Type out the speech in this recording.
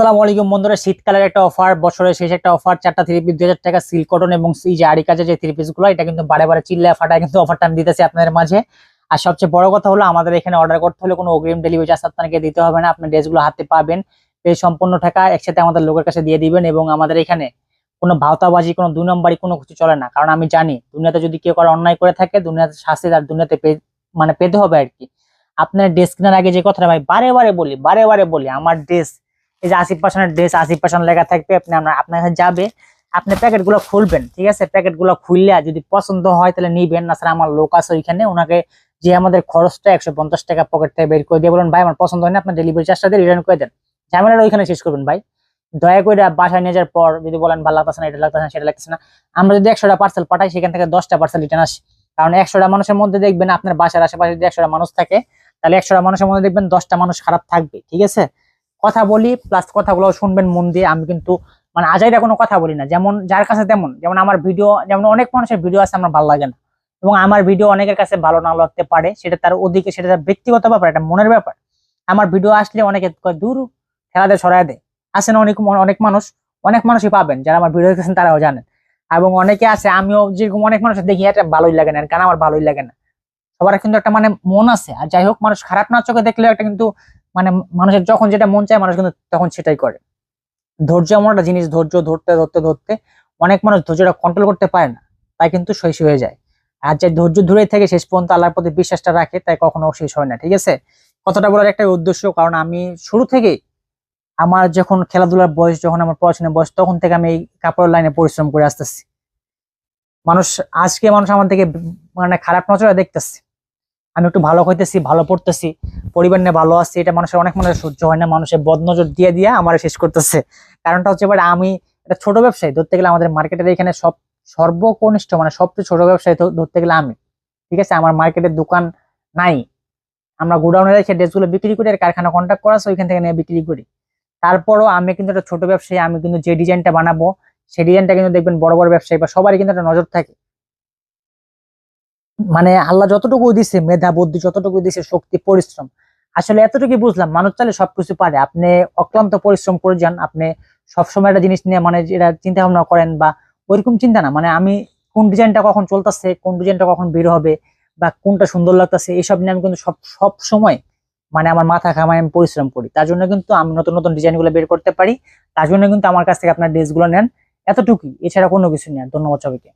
আসসালামু আলাইকুম বন্ধুরা, শীতকালের একটা অফার বছরের শেষ একটা অফার চারটা থ্রি পিস দুই হাজার টাকা সিল কটন এবং এই যে আড়ি কাজের যে থ্রি পিসগুলো, এটা কিন্তু বারে বারে চিল্লা ফাটায় কিন্তু অফারটা আমি দিতেছি আপনাদের মাঝে। আর সবচেয়ে বড় কথা হলো, আমাদের এখানে অর্ডার করতে হলে কোনো অগ্রিম ডেলিভারি চার্জ আপনাকে দিতে হবে না, আপনি ড্রেসগুলো হাতে পাবেন এই সম্পূর্ণ টাকা একসাথে আমাদের লোকের কাছে দিয়ে দিবেন এবং আমাদের এখানে কোনো ভাওতাবাজি, কোনো দুই নম্বরই কোনো কিছু চলে না। কারণ আমি জানি, দুনিয়াতে যদি কেউ কারও অন্যায় করে থাকে, দুনিয়াতে শাস্তি তার দুনিয়াতে মানে পেতে হবে আর কি। আপনার ড্রেস কেনার আগে যে কথাটা ভাই, বারে বারে বলি, বারে বারে বলি, আমার ড্রেস এই যে আশি পার্সেন্টের ড্রেস আশি পার্সেন্ট লেখা থাকবে, আপনি আপনার আপনার কাছে যাবে, আপনি প্যাকেটগুলো খুলবেন, ঠিক আছে? প্যাকেটগুলো খুললে যদি পছন্দ হয়, তাহলে নিবেন। না, স্যার, আমার লোক আছে ওইখানে, ওনাকে যে আমাদের খরচটা একশো পঞ্চাশ টাকা পকেট থেকে বের করে দিয়ে বলুন, ভাই, আমার পছন্দ হয় না আপনার ডেলিভারি চার্জটা দিয়ে রিটার্ন করে দেন। ঝামেলাটা ওইখানে শেষ করবেন, ভাই। দয়া করে বাসায় নিয়ে যাওয়ার পর যদি বলেন ভালো লাগতেছে না, এটা লাগতেছে না, সেটা লাগতেছে না। আমরা যদি একশোটা পার্সেল পাঠাই, সেখান থেকে দশটা পার্সেল রিটার্ন আসে। কারণ একশোটা মানুষের মধ্যে দেখবেন আপনার বাসার আশেপাশে যদি একশোটা মানুষ থাকে, তাহলে একশোটা মানুষের মধ্যে দেখবেন দশটা মানুষ খারাপ থাকবে, ঠিক আছে? কথা বলি প্লাস কথাগুলো শুনবেন মন দিয়ে। আমি কিন্তু মানে আজাইরা কোনো কথা বলি না। যেমন যার কাছে তেমন। যেমন আমার ভিডিও যেমন অনেক মানুষের ভিডিও আছে, আমার ভালো লাগে না। এবং আমার ভিডিও অনেকের কাছে ভালো না লাগতে পারে। সেটা তার ওদিকে, সেটা তার ব্যক্তিগত ব্যাপার, এটা মনের ব্যাপার। আমার ভিডিও আসলে অনেকে দূর খেলাতে সরাই দেয় আসেন অনেক অনেক মানুষ, অনেক মানুষই পাবেন। যারা আমার ভিডিও দেখেছেন, তারাও জানেন। এবং অনেকে আছে, আমিও যেরকম অনেক মানুষ দেখি, এটা ভালোই লাগে না। কেন আমার ভালোই লাগে না। সবার কিন্তু একটা মানে মন আছে। আর যাই হোক, মানুষ খারাপ না চোখে দেখলেও একটা কিন্তু মানে মানুষের যখন যেটা মন চায় মানুষ কিন্তু তখন সেটাই করে। ধৈর্য এমন একটা জিনিস, ধৈর্য ধরতে ধরতে ধরতে অনেক মানুষ ধৈর্যটা কন্ট্রোল করতে পারে না, তাই কিন্তু শেষ হয়ে যায়। আর যে ধৈর্য ধরেই থেকে শেষ পর্যন্ত আল্লাহর প্রতি বিশ্বাসটা রাখে, তাই কখনো শেষ হয় না, ঠিক আছে? কথাটা বলার একটা উদ্দেশ্য, কারণ আমি শুরু থেকেই আমার যখন খেলাধুলার বয়স, যখন আমার পড়াশোনার বয়স, তখন থেকে আমি এই কাপড়ের লাইনে পরিশ্রম করে আসতেছি। মানুষ, আজকে মানুষ আমার থেকে মানে খারাপ নজরে দেখতেছে। আমি একটু ভালো হইতেছি ভালো পড়তেছি। পরিবার নিয়ে ভালো আছি, এটা মানুষের অনেক মানুষের সহ্য হয় না, মানুষের বদনজর দিয়ে দিয়ে আমার শেষ করতেছে। কারণটা হচ্ছে এবার আমি একটা ছোট ব্যবসায়ী, ধরতে গেলে আমাদের মার্কেটের এখানে সব সর্বকনিষ্ঠ মানে সবচেয়ে ছোট ব্যবসায়ী ধরতে গেলে আমি। ঠিক আছে? আমার মার্কেটের দোকান নাই। আমরা গোডাউনে রেখে ড্রেসগুলো বিক্রি করি আর কারখানা কন্ট্যাক্ট করা আছে, ওইখান থেকে নিয়ে বিক্রি করি। তারপরও আমি কিন্তু একটা ছোট ব্যবসায়ী, আমি কিন্তু যে ডিজাইনটা বানাবো, সেই ডিজাইনটা কিন্তু দেখবেন বড় বড় ব্যবসায়ী বা সবারই কিন্তু একটা নজর থাকে। মানে আল্লাহ যতটুকু দিছে, মেধা, বুদ্ধি, যতটুকু দিছে, শক্তি, পরিশ্রম, আসলে এতটুকু বুঝলাম, মানুষ চাইলে সবকিছু পারে। আপনি অক্লান্ত পরিশ্রম করে যান, আপনি সবসময় একটা জিনিস নিয়ে মানে এটা চিন্তা ভাবনা করেন বা ওইরকম চিন্তা না মানে আমি কোন ডিজাইনটা কখন চলতেছে, কোন ডিজাইনটা কখন বের হবে বা কোনটা সুন্দর লাগতেছে এইসব নিয়ে আমি কিন্তু সব সব সময় মানে আমার মাথা ঘামায়, আমি পরিশ্রম করি। তার জন্য কিন্তু আমি নতুন নতুন ডিজাইনগুলো বের করতে পারি, তার জন্য কিন্তু আমার কাছ থেকে আপনার ড্রেসগুলো নেন, এতটুকুই। এছাড়া কোনো কিছু আর। ধন্যবাদ সবাইকে।